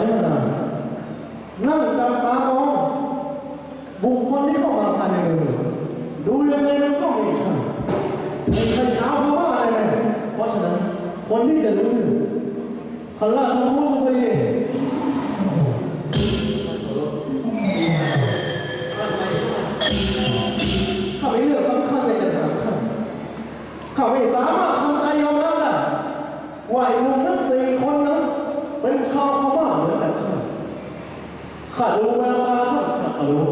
ายมานานนั่งจับตามองบุคคลที่เข้ามาภายในเมืองดูยังไงมันก็ไม่ใช่ไม่ใช่ชาวพม่าอะไรเลยเพราะฉะนั้นคนที่จะรู้พระราชทูตสุภีทำไม ข้ารู้แววตาท่านข้าก็รู้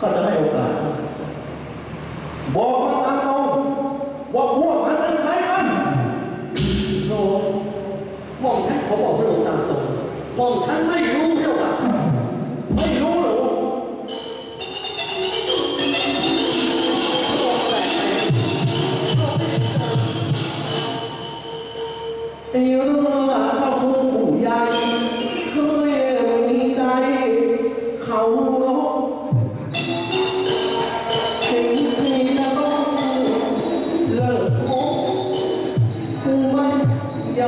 ข้าจะให้โอกาสบอกมาตามตรงว่าพวกมันเป็นใครกันโนมองฉันขอบอกพระองค์ตามตรงมองฉันไม่รู้ อย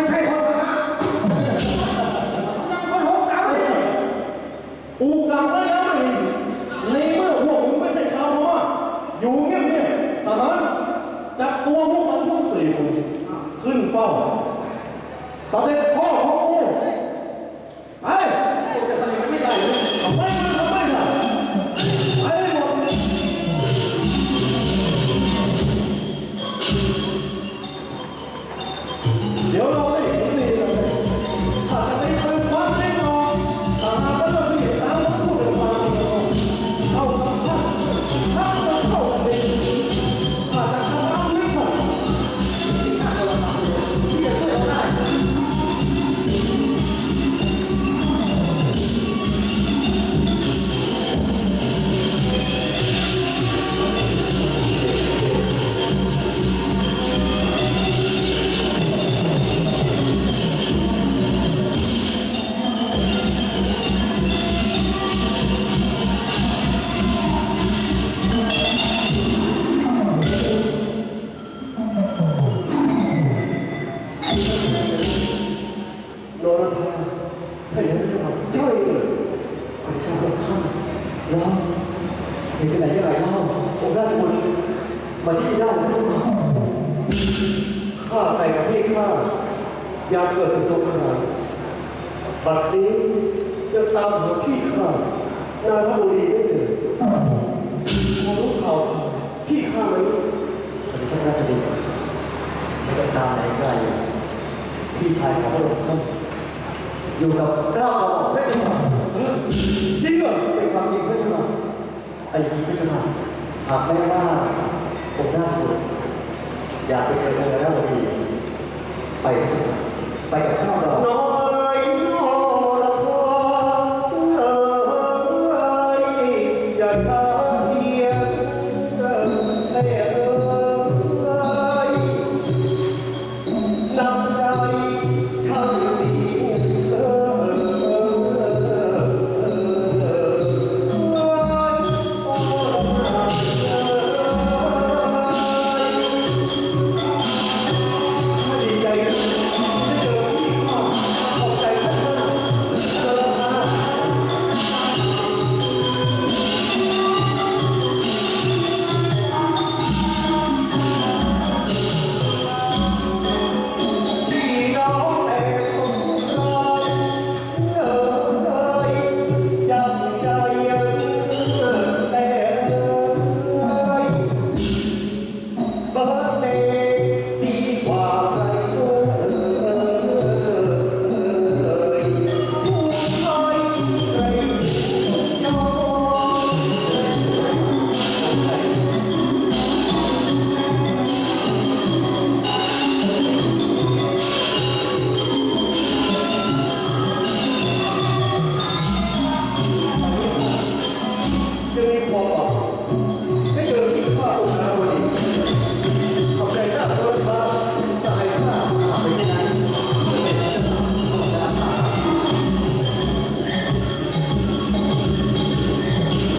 ไม่ใช่คนพม่ายังคนหกสามเลยอูกลับได้แล้ในเมื่อพวกมึงไม่ใช่ชาวพออยู่เงียบเงียบทหารจับตัวพวกมันพวกสี่คนขึ้นเฝ้าสำเร็จพ่อของกูไป มาที่นี่ได้หรือเปล่าข้าแต่กับพี่ข้ายามเกิดศึกสงครามบัดนี้ยังตามหาพี่ข้านาทบุรีไม่เจอพอรู้ข่าวพี่ข้าไหมสวัสดีท่านราชบุตรไม่ต้ตามไหนไกลพี่ชายของพระองค์ท่านอยู่กับเก้าตลอดไม่ใช่ไหมจริงเหรอเป็นความจริงไม่ใช่ไหมไอ้พี่ไม่ใช่ไหมหากแม้ว่า